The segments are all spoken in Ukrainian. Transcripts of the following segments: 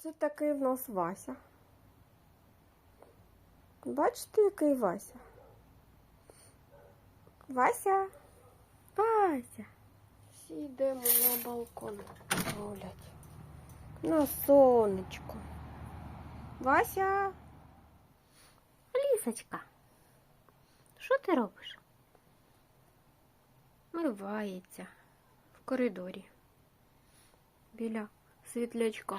Оце такий в нас Вася. Бачите, який Вася? Вася. Вася. Всі йдемо на балкон гулять. На сонечко. Вася. Лісочка. Що ти робиш? Мивається в коридорі. Біля світлячка.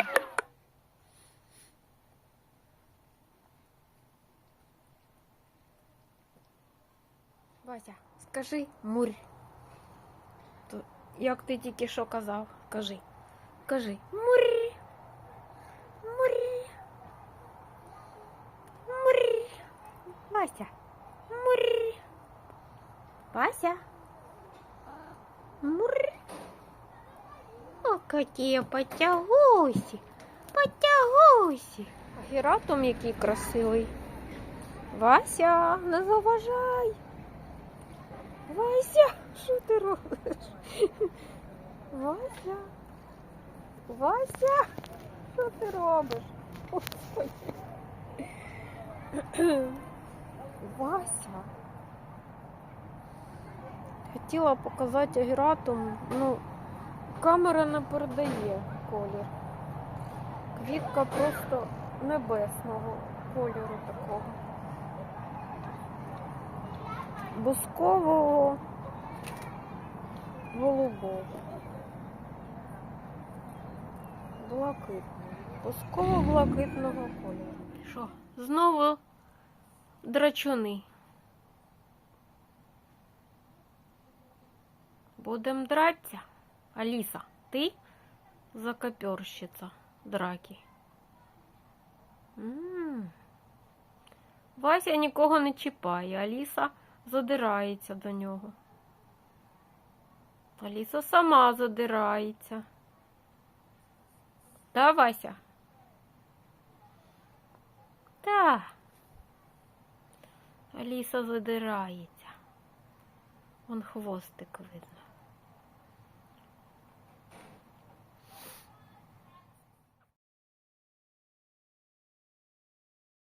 Вася, скажи мурь. Як ти тільки що казав? Кажи. Кажи. Мурь. Мурь. Мурь. Вася. Мурь. Вася. Мурь. О, какие потягусі. Потягусі. Гіратом який красивий. Вася, не заважай. Вася, що ти робиш? Вася. Вася, що ти робиш? Господи. Вася. Хотіла показати агіратум, ну, камера не передає колір. Квітка просто небесного кольору такого. Бускового голубого. Блакитного. Бусково-блакитного кольору. Що? Знову драчуни. Будем драться? Аліса, ти закоперщиця драки. М. Вася нікого не чіпає, Аліса задирається до нього. Аліса сама задирається. Та, Вася? Та. Аліса задирається. Вон хвостик видно.